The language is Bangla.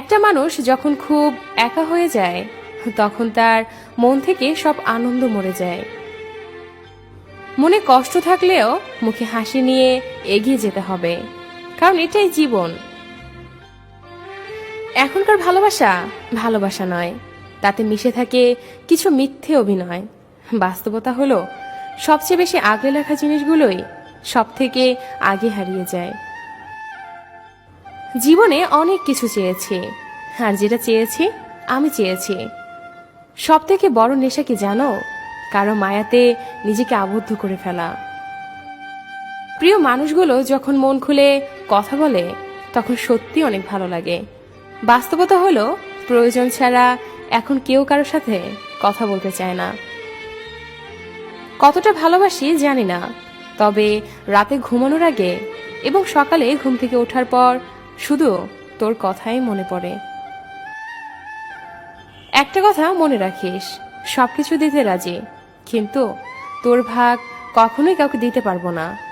একটা মানুষ যখন খুব একা হয়ে যায়, তখন তার মন থেকে সব আনন্দ মরে যায়। মনে কষ্ট থাকলেও মুখে হাসি নিয়ে এগিয়ে যেতে হবে, কারণ এটাই জীবন। এখনকার ভালোবাসা ভালোবাসা নয়, তাতে মিশে থাকে কিছু মিথ্যে অভিনয়। বাস্তবতা হলো, সবচেয়ে বেশি আগলে লেখা জিনিসগুলোই সব থেকে আগে হারিয়ে যায়। জীবনে অনেক কিছু চেয়েছি। আর যেটা চেয়েছি, আমি চেয়েছি। সব থেকে বড় নেশা কি জানো? কারও মায়াতে নিজেকে আবদ্ধ করে ফেলা। প্রিয় মানুষগুলো যখন মন খুলে কথা বলে, তখন সত্যি অনেক ভালো লাগে। বাস্তবতা হলো, প্রয়োজন ছাড়া এখন কেউ কারোর সাথে কথা বলতে চায় না। কতটা ভালোবাসি জানি না, তবে রাতে ঘুমানোর আগে এবং সকালে ঘুম থেকে ওঠার পর শুধু তোর কথাই মনে পড়ে। একটা কথা মনে রাখিস, সবকিছু দিতে রাজি, কিন্তু তোর ভাগ কখনোই কাউকে দিতে পারব না।